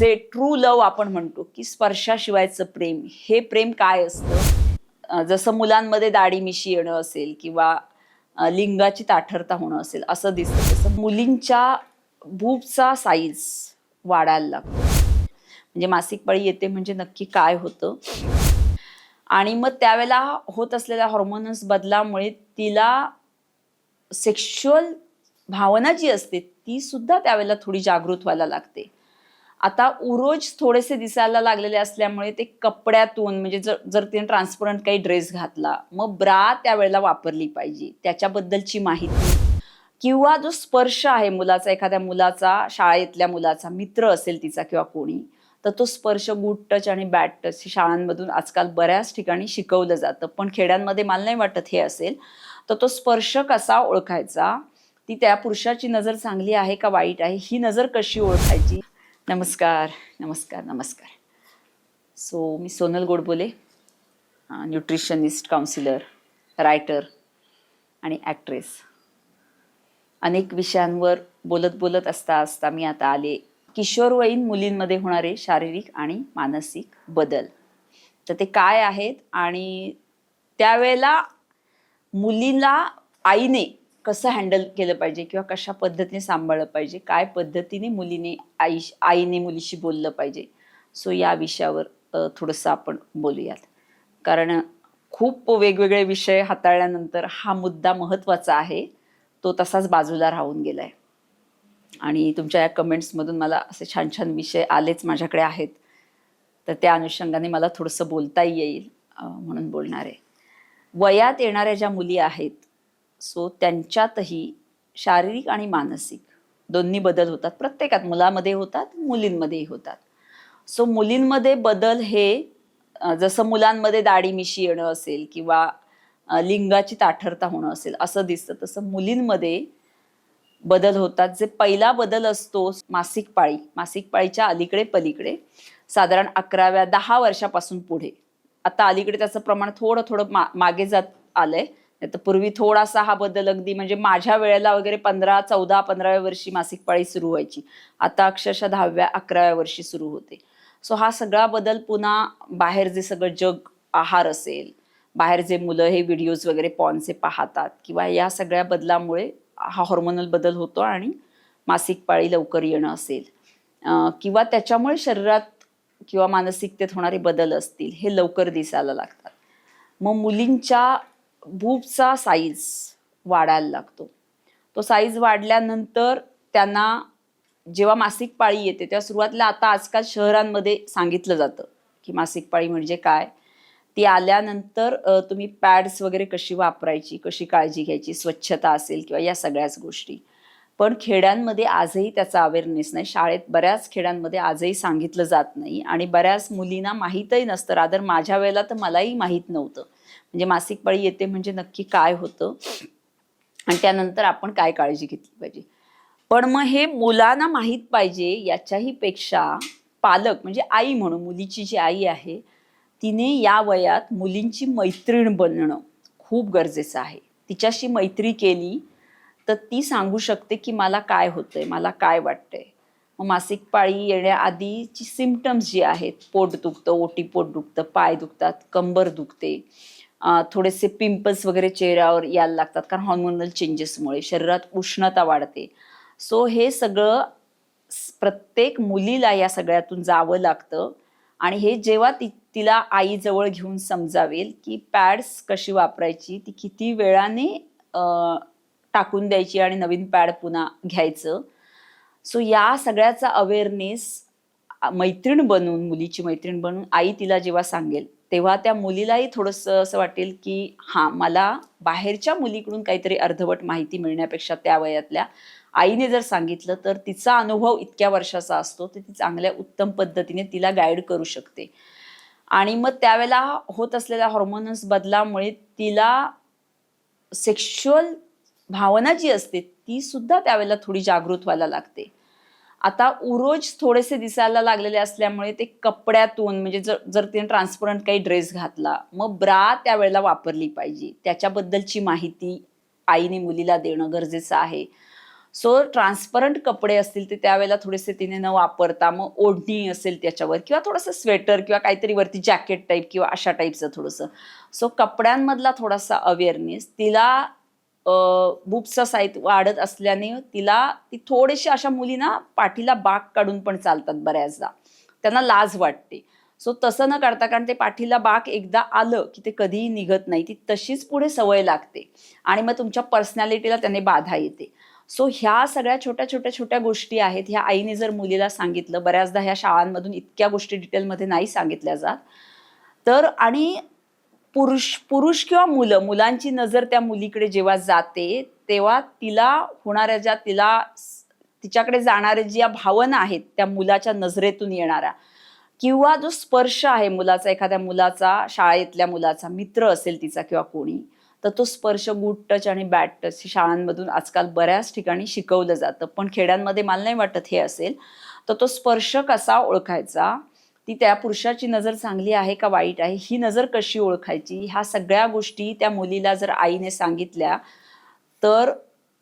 जे ट्रू लव आपण म्हणतो की स्पर्शाशिवायचं प्रेम हे प्रेम काय असतं? जसं मुलांमध्ये दाढी मिशी येणं असेल किंवा लिंगाची ताठरता होणं असेल असं दिसतं. तसं मुलींच्या भूपचा साईज वाढायला लागतो. म्हणजे मासिक पाळी येते म्हणजे नक्की काय होतं? आणि मग त्यावेळेला होत असलेल्या हॉर्मोन्स बदलामुळे तिला सेक्शुअल भावना जी असते ती सुद्धा त्यावेळेला थोडी जागृत व्हायला लागते. आता उरोज थोडेसे दिसायला लागलेले असल्यामुळे ते कपड्यातून म्हणजे जर जर तिने ट्रान्सपरंट काही ड्रेस घातला मग ब्रा त्यावेळेला वापरली पाहिजे. त्याच्याबद्दलची माहिती. किंवा जो स्पर्श आहे मुलाचा एखाद्या मुलाचा शाळेतल्या मुलाचा मित्र असेल तिचा किंवा कोणी तर तो स्पर्श गुड टच आणि बॅड टच शाळांमधून आजकाल बऱ्याच ठिकाणी शिकवलं जातं. पण खेड्यांमध्ये मला नाही वाटत हे असेल. तर तो स्पर्श कसा ओळखायचा? ती त्या पुरुषाची नजर चांगली आहे का वाईट आहे? ही नजर कशी ओळखायची? नमस्कार नमस्कार नमस्कार. सो मी Sonal Godbole nutritionist counsellor writer आणि ॲक्ट्रेस अनेक विषयांवर बोलत बोलत असता असता मी आता आले किशोरवयीन मुलींमध्ये होणारे शारीरिक आणि मानसिक बदल. तर ते काय आहेत आणि त्यावेळेला मुलीला आईने कसं हँडल केलं पाहिजे किंवा कशा पद्धतीने सांभाळलं पाहिजे काय पद्धतीने मुलीने आई आईने मुलीशी बोललं पाहिजे सो या विषयावर थोडंसं आपण बोलूयात. कारण खूप वेगवेगळे विषय हाताळल्यानंतर हा मुद्दा महत्त्वाचा आहे तो तसाच बाजूला राहून गेला आहे आणि तुमच्या या कमेंट्समधून मला असे छान छान विषय आलेच माझ्याकडे आहेत. तर त्या अनुषंगाने मला थोडंसं बोलता येईल म्हणून बोलणार आहे. वयात येणाऱ्या ज्या मुली आहेत सो त्यांच्यातही शारीरिक आणि मानसिक दोन्ही बदल होतात. प्रत्येकात मुलामध्ये होतात मुलींमध्येही होतात. सो मुलींमध्ये बदल हे जसं मुलांमध्ये दाढी मिशी येणं असेल किंवा लिंगाची ताठरता होणं असेल असं दिसतं तसं मुलींमध्ये बदल होतात. जे पहिला बदल असतो मासिक पाळी. मासिक पाळीच्या अलीकडे पलीकडे. साधारण अकराव्या दहा वर्षापासून पुढे. आता अलीकडे त्याचं प्रमाण थोडं थोडं मा मागे जात आलंय. पूर्वी थोडासा हा बदल अगदी म्हणजे माझ्या वेळेला वगैरे पंधरा चौदा पंधराव्या वर्षी मासिक पाळी सुरू व्हायची. आता अक्षरशः दहाव्या अकराव्या वर्षी सुरू होते. सो हा सगळा बदल पुन्हा बाहेर जे सगळं जग आहार असेल बाहेर जे मुलं हे व्हिडिओज वगैरे पॉनचे पाहतात किंवा या सगळ्या बदलामुळे हा हॉर्मोनल बदल होतो आणि मासिक पाळी लवकर येणं असेल. किंवा त्याच्यामुळे शरीरात किंवा मानसिकतेत होणारे बदल असतील हे लवकर दिसायला लागतात. मग मुलींच्या भूपचा साईज वाढायला लागतो. तो साईज वाढल्यानंतर त्यांना जेव्हा मासिक पाळी येते तेव्हा सुरुवातीला आता आजकाल शहरांमध्ये सांगितलं जातं की मासिक पाळी म्हणजे काय? ती आल्यानंतर तुम्ही पॅड्स वगैरे कशी वापरायची कशी काळजी घ्यायची स्वच्छता असेल किंवा या सगळ्याच गोष्टी. पण खेड्यांमध्ये आजही त्याचा अवेअरनेस नाही. शाळेत बऱ्याच खेड्यांमध्ये आजही सांगितलं जात नाही आणि बऱ्याच मुलींना माहीतही नसतं. रादर माझ्या वेळेला तर मलाही माहीत नव्हतं. म्हणजे मासिक पाळी येते म्हणजे नक्की काय होतं आणि त्यानंतर आपण काय काळजी घेतली पाहिजे. पण मग हे मुलांना माहीत पाहिजे याच्याही पेक्षा पालक म्हणजे आई म्हणून मुलीची जी आई आहे तिने या वयात मुलींची मैत्रीण बनणं खूप गरजेचं आहे. तिच्याशी मैत्री केली तर ती सांगू शकते की मला काय होतंय मला काय वाटतंय. मग मासिक पाळी येण्याआधीची सिमटम्स जी आहेत पोट दुखतं ओटी पोट दुखतं पाय दुखतात कंबर दुखते थोडेसे पिंपल्स वगैरे चेहऱ्यावर यायला लागतात कारण हॉर्मोनल चेंजेसमुळे शरीरात उष्णता वाढते. सो हे सगळं प्रत्येक मुलीला या सगळ्यातून जावं लागतं. आणि हे जेव्हा ती तिला आईजवळ घेऊन समजावेल की पॅड्स कशी वापरायची ती किती वेळाने टाकून द्यायची आणि नवीन पॅड पुन्हा घ्यायचं. सो या सगळ्याचा अवेअरनेस मैत्रीण बनून मुलीची मैत्रीण बनून आई तिला जेव्हा सांगेल तेव्हा त्या मुलीलाही थोडंसं असं वाटेल की हां मला बाहेरच्या मुलीकडून काहीतरी अर्धवट माहिती मिळण्यापेक्षा त्या वयातल्या आईने जर सांगितलं तर तिचा अनुभव इतक्या वर्षाचा असतो तर ती चांगल्या उत्तम पद्धतीने तिला गाईड करू शकते. आणि मग त्यावेळेला होत असलेल्या हॉर्मोन्स बदलामुळे तिला सेक्शुअल भावना जी असते ती सुद्धा त्यावेळेला थोडी जागृत व्हायला लागते. आता उरोज थोडेसे दिसायला लागलेले असल्यामुळे ते कपड्यातून म्हणजे जर जर तिने ट्रान्सपरंट काही ड्रेस घातला मग ब्रा त्यावेळेला वापरली पाहिजे. त्याच्याबद्दलची माहिती आईने मुलीला देणं गरजेचं आहे. सो ट्रान्सपरंट कपडे असतील ते त्यावेळेला थोडेसे तिने न वापरता मग ओढणी असेल त्याच्यावर किंवा थोडंसं स्वेटर किंवा काहीतरी वरती जॅकेट टाईप किंवा अशा टाईपचं थोडंसं. सो कपड्यांमधला थोडासा अवेअरनेस तिला बुक्सचा साईज वाढत असल्याने तिला ती थोडेसे अशा मुलींना पाठीला बाग काढून पण चालतात बऱ्याचदा. त्यांना लाज वाटते. सो तसं न करता कारण ते पाठीला बाक एकदा आलं की ते कधीही निघत नाही. ती तशीच पुढे सवय लागते. आणि मग तुमच्या पर्सनॅलिटीला त्याने बाधा येते. सो ह्या सगळ्या छोट्या छोट्या छोट्या गोष्टी आहेत. ह्या आईने जर मुलीला सांगितलं बऱ्याचदा ह्या शाळांमधून इतक्या गोष्टी डिटेलमध्ये नाही सांगितल्या जात. तर आणि पुरुष पुरुष किंवा मुलं मुलांची नजर त्या मुलीकडे जेव्हा जाते तेव्हा तिला होणाऱ्या ज्या तिला तिच्याकडे जाणाऱ्या ज्या भावना आहेत त्या मुलाच्या नजरेतून येणाऱ्या. किंवा जो स्पर्श आहे मुलाचा एखाद्या मुलाचा शाळेतल्या मुलाचा मित्र असेल तिचा किंवा कोणी तर तो स्पर्श गुड टच आणि बॅड टच शाळांमधून आजकाल बऱ्याच ठिकाणी शिकवलं जातं. पण खेड्यांमध्ये मला नाही वाटत हे असेल. तर तो स्पर्श कसा ओळखायचा? ती त्या पुरुषाची नजर चांगली आहे का वाईट आहे ही नजर कशी ओळखायची? ह्या सगळ्या गोष्टी त्या मुलीला जर आईने सांगितल्या तर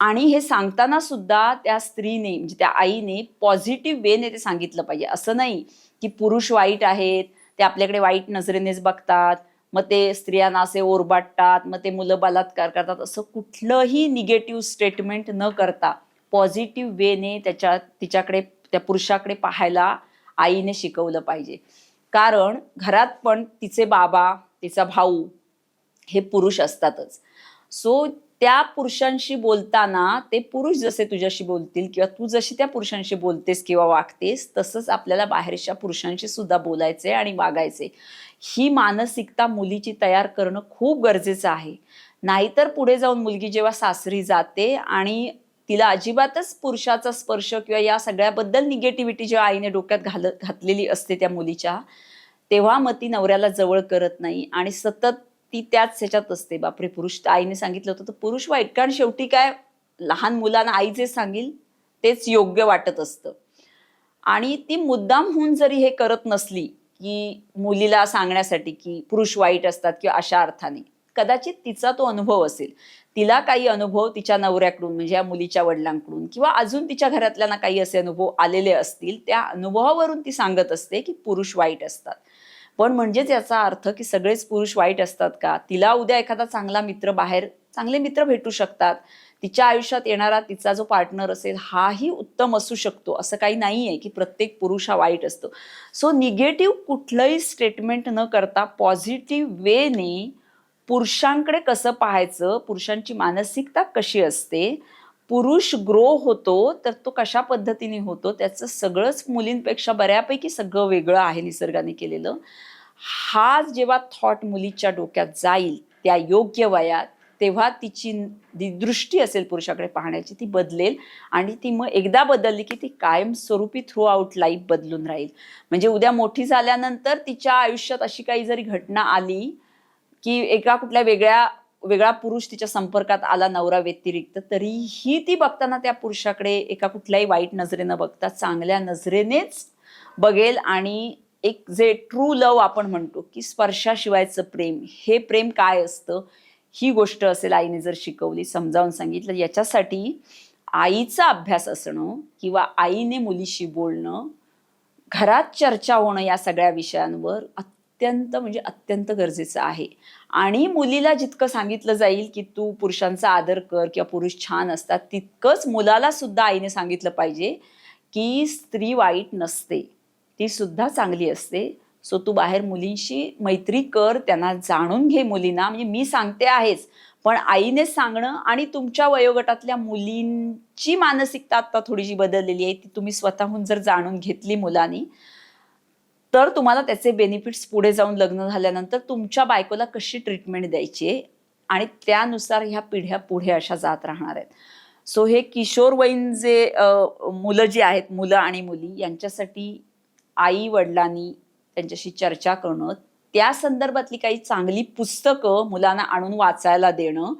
आणि हे सांगताना सुद्धा त्या स्त्रीने म्हणजे त्या आईने पॉझिटिव्ह वेने ते सांगितलं पाहिजे. असं नाही की पुरुष वाईट आहेत ते आपल्याकडे वाईट नजरेनेच बघतात मग ते स्त्रियांना असे ओरबाटतात मग ते मुलं बलात्कार करतात असं कुठलंही निगेटिव्ह स्टेटमेंट न करता पॉझिटिव्ह वेने त्याच्या तिच्याकडे त्या पुरुषाकडे पाहायला आईने शिकवलं पाहिजे. कारण घरात पण तिचे बाबा तिचा भाऊ हे पुरुष असतातच. सो त्या पुरुषांशी बोलताना ते पुरुष जसे तुझ्याशी बोलतील किंवा तू जशी त्या पुरुषांशी बोलतेस किंवा वागतेस तसंच आपल्याला बाहेरच्या पुरुषांशी सुद्धा बोलायचे आणि वागायचे ही मानसिकता मुलीची तयार करणं खूप गरजेचं आहे. नाहीतर पुढे जाऊन मुलगी जेव्हा सासरी जाते आणि तिला अजिबातच पुरुषाचा स्पर्श किंवा या सगळ्याबद्दल निगेटिव्हिटी जेव्हा आईने डोक्यात घाल घातलेली असते त्या मुलीच्या तेव्हा मग ती नवऱ्याला जवळ करत नाही आणि सतत ती त्याच ह्याच्यात असते. बापरे पुरुष आईने सांगितलं होतं तर पुरुष वाईट कारण शेवटी काय? लहान मुलांना आई जे सांगेल तेच योग्य वाटत असतं. आणि ती मुद्दाम होऊन जरी हे करत नसली की मुलीला सांगण्यासाठी की पुरुष वाईट असतात किंवा अशा अर्थाने कदाचित तिचा तो अनुभव असेल. तिला काही अनुभव तिच्या नवऱ्याकडून म्हणजे या मुलीच्या वडिलांकडून किंवा अजून तिच्या घरातल्यांना काही असे अनुभव आलेले असतील त्या अनुभवावरून ती सांगत असते की पुरुष वाईट असतात. पण म्हणजेच याचा अर्थ की सगळेच पुरुष वाईट असतात का? तिला उद्या एखादा चांगला मित्र बाहेर चांगले मित्र भेटू शकतात. तिच्या आयुष्यात येणारा तिचा जो पार्टनर असेल हाही उत्तम असू शकतो. असं काही नाही आहे की प्रत्येक पुरुष हा वाईट असतो. सो निगेटिव्ह कुठलंही स्टेटमेंट न करता पॉझिटिव्ह वेने पुरुषांकडे कसं पाहायचं? पुरुषांची मानसिकता कशी असते? पुरुष ग्रो होतो तर तो कशा पद्धतीने होतो? त्याचं सगळंच मुलींपेक्षा बऱ्यापैकी सगळं वेगळं आहे निसर्गाने केलेलं. हा जेव्हा थॉट मुलीच्या डोक्यात जाईल त्या योग्य वयात तेव्हा तिची दृष्टी असेल पुरुषाकडे पाहण्याची ती बदलेल आणि ती मग एकदा बदलली की ती कायमस्वरूपी थ्रू आउट लाईफ बदलून राहील. म्हणजे उद्या मोठी झाल्यानंतर तिच्या आयुष्यात अशी काही जरी घटना आली की एका कुठल्या वेगळ्या वेगळा पुरुष तिच्या संपर्कात आला नवरा व्यतिरिक्त तरीही ती बघताना त्या पुरुषाकडे एका कुठल्याही वाईट नजरेनं बघता चांगल्या नजरेनेच बघेल आणि एक जे ट्रू लव आपण म्हणतो की स्पर्शाशिवायचं प्रेम हे प्रेम काय असतं? ही गोष्ट असेल आईने जर शिकवली समजावून सांगितलं याच्यासाठी आईचा अभ्यास असणं किंवा आईने मुलीशी बोलणं घरात चर्चा होणं या सगळ्या विषयांवर अत्यंत म्हणजे अत्यंत गरजेचं आहे. आणि मुलीला जितकं सांगितलं जाईल की तू पुरुषांचा आदर कर किंवा पुरुष छान असतात तितकंच मुलाला सुद्धा आईने सांगितलं पाहिजे की स्त्री वाईट नसते. ती सुद्धा चांगली असते. सो तू बाहेर मुलींशी मैत्री कर त्यांना जाणून घे मुलींना. म्हणजे मी सांगते आहेच पण आईने सांगणं आणि तुमच्या वयोगटातल्या मुलींची मानसिकता आता थोडीशी बदललेली आहे ती तुम्ही स्वतःहून जर जाणून घेतली मुलांनी तर तुम्हाला त्याचे बेनिफिट्स पुढे जाऊन लग्न झाल्यानंतर तुमच्या बायकोला कशी ट्रीटमेंट द्यायची आणि त्यानुसार ह्या पिढ्या पुढे अशा जात राहणार आहेत. सो हे किशोरवयीन जे मुलं जी आहेत मुलं आणि मुली यांच्यासाठी आई वडिलांनी त्यांच्याशी चर्चा करणं त्या संदर्भातली काही चांगली पुस्तकं मुलांना आणून वाचायला देणं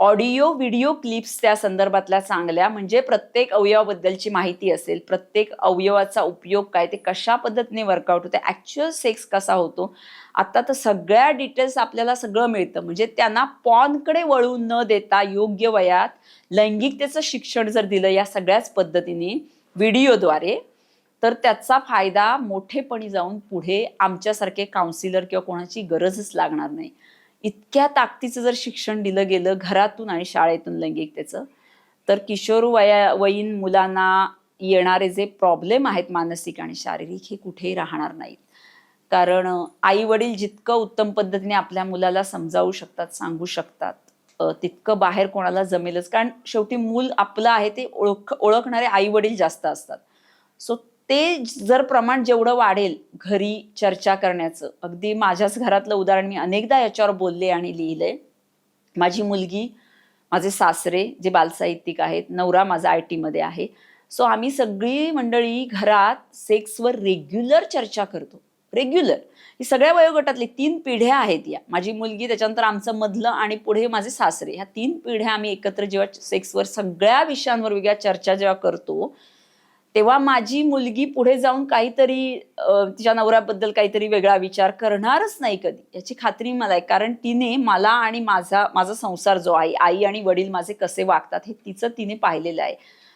ऑडिओ व्हिडिओ क्लिप्स त्या संदर्भातल्या चांगल्या. म्हणजे प्रत्येक अवयवाबद्दलची माहिती असेल प्रत्येक अवयवाचा उपयोग काय ते कशा पद्धतीने वर्कआउट होते ॲक्च्युअल सेक्स कसा होतो आता तर सगळ्या डिटेल्स आपल्याला सगळं मिळतं. म्हणजे त्यांना पॉनकडे वळून न देता योग्य वयात लैंगिकतेचं शिक्षण जर दिलं या सगळ्याच पद्धतीने व्हिडिओद्वारे तर त्याचा फायदा मोठेपणी जाऊन पुढे आमच्यासारखे काउन्सिलर किंवा कोणाची गरजच लागणार नाही. इतक्या ताकदीचं जर शिक्षण दिलं गेलं घरातून आणि शाळेतून लैंगिकतेचं तर किशोर वया वयीन मुलांना येणारे जे प्रॉब्लेम आहेत मानसिक आणि शारीरिक हे कुठेही राहणार नाहीत. कारण आई वडील जितकं उत्तम पद्धतीने आपल्या मुलाला समजावू शकतात सांगू शकतात तितकं बाहेर कोणाला जमेलच. कारण शेवटी मूल आपलं आहे ते ओळख ओळखणारे आई वडील जास्त असतात. सो ते जर प्रमाण जेवढं वाढेल घरी चर्चा करण्याचं अगदी माझ्याच घरातलं उदाहरण मी अनेकदा याच्यावर बोलले आणि लिहिले. माझी मुलगी माझे सासरे जे बालसाहित्यिक आहेत नवरा माझा आय टीमध्ये आहे. सो आम्ही सगळी मंडळी घरात सेक्सवर रेग्युलर चर्चा करतो. रेग्युलर. ही सगळ्या वयोगटातली तीन पिढ्या आहेत या. माझी मुलगी त्याच्यानंतर आमचं मधलं आणि पुढे माझे सासरे. ह्या तीन पिढ्या आम्ही एकत्र जेव्हा सेक्सवर सगळ्या विषयांवर वेगळ्या चर्चा जेव्हा करतो तेव्हा माझी मुलगी पुढे जाऊन काहीतरी तिच्या नवऱ्याबद्दल काहीतरी वेगळा विचार करणारच नाही कधी. याची खात्री मला आहे. कारण तिने मला आणि माझा माझा संसार जो आहे आई आणि वडील माझे कसे वागतात हे तिचं तिने पाहिलेलं आहे.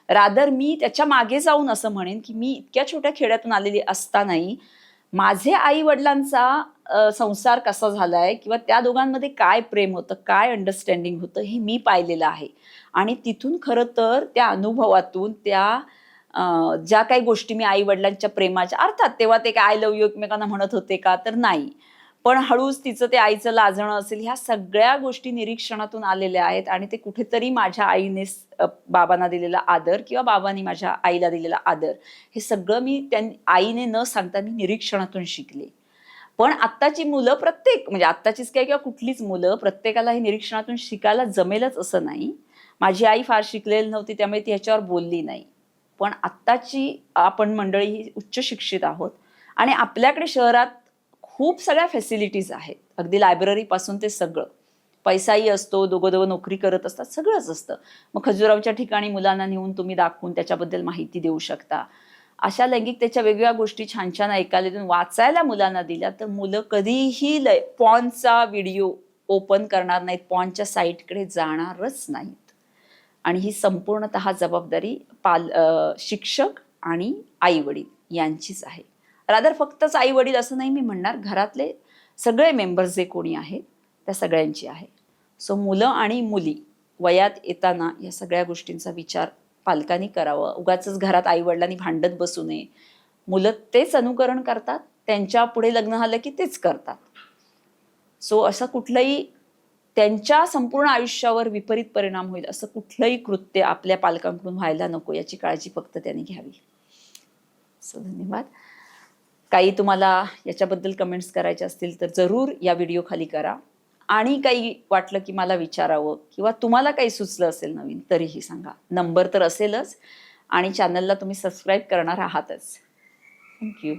रादर मी त्याच्यामागे जाऊन असं म्हणेन की मी इतक्या छोट्या खेड्यातून आलेली असतानाही माझे आई वडिलांचा संसार कसा झालाय किंवा त्या दोघांमध्ये काय प्रेम होतं काय अंडरस्टँडिंग होतं हे मी पाहिलेलं आहे. आणि तिथून खरं तर त्या अनुभवातून त्या ज्या काही गोष्टी मी आई वडिलांच्या प्रेमाच्या अर्थात तेव्हा ते काय आय लव्ह यू एकमेकांना म्हणत होते का? तर नाही. पण हळूच तिचं ते आईचं लाजणं असेल ह्या सगळ्या गोष्टी निरीक्षणातून आलेल्या आहेत आणि ते कुठेतरी माझ्या आईने बाबांना दिलेला आदर किंवा बाबांनी माझ्या आईला दिलेला आदर हे सगळं मी त्यां आईने न सांगता मी निरीक्षणातून शिकले. पण आत्ताची मुलं प्रत्येक म्हणजे आत्ताचीच काय किंवा कुठलीच मुलं प्रत्येकाला हे निरीक्षणातून शिकायला जमेलच असं नाही. माझी आई फार शिकलेली नव्हती त्यामुळे ती ह्याच्यावर बोलली नाही. पण आत्ताची आपण मंडळी ही उच्च शिक्षित आहोत. आणि आपल्याकडे शहरात खूप सगळ्या फॅसिलिटीज आहेत. अगदी लायब्ररीपासून ते सगळं. पैसाही असतो दोघं दोघं नोकरी करत असतात सगळंच असतं. मग खजुरावच्या ठिकाणी मुलांना नेऊन तुम्ही दाखवून त्याच्याबद्दल माहिती देऊ शकता. अशा लैंगिकतेच्या वेगवेगळ्या गोष्टी छान छान ऐकायला देऊन वाचायला मुलांना दिल्या तर मुलं कधीही लय पॉनचा व्हिडिओ ओपन करणार नाहीत पॉनच्या साईटकडे जाणारच नाहीत. आणि ही संपूर्णत जबाबदारी पाल शिक्षक आणि आई वडील यांचीच आहे. रादर फक्तच आई वडील असं नाही मी म्हणणार घरातले सगळे मेंबर्स जे कोणी आहेत त्या सगळ्यांची आहे. सो मुलं आणि मुली वयात येताना या सगळ्या गोष्टींचा विचार पालकांनी करावं. उगाच घरात आई वडिलांनी भांडत बसू नये. मुलं तेच अनुकरण करतात त्यांच्या पुढे लग्न झालं की तेच करतात. सो असं कुठलंही त्यांच्या संपूर्ण आयुष्यावर विपरीत परिणाम होईल असं कुठलंही कृत्य आपल्या पालकांकडून व्हायला नको याची काळजी फक्त त्यांनी घ्यावी. सो धन्यवाद. काही तुम्हाला याच्याबद्दल कमेंट्स करायचे असतील तर जरूर या व्हिडिओ खाली करा. आणि काही वाटलं की मला विचारावं किंवा तुम्हाला काही सुचलं असेल नवीन तरीही सांगा. नंबर तर असेलच आणि चॅनलला तुम्ही सबस्क्राईब करणार आहातच. थँक्यू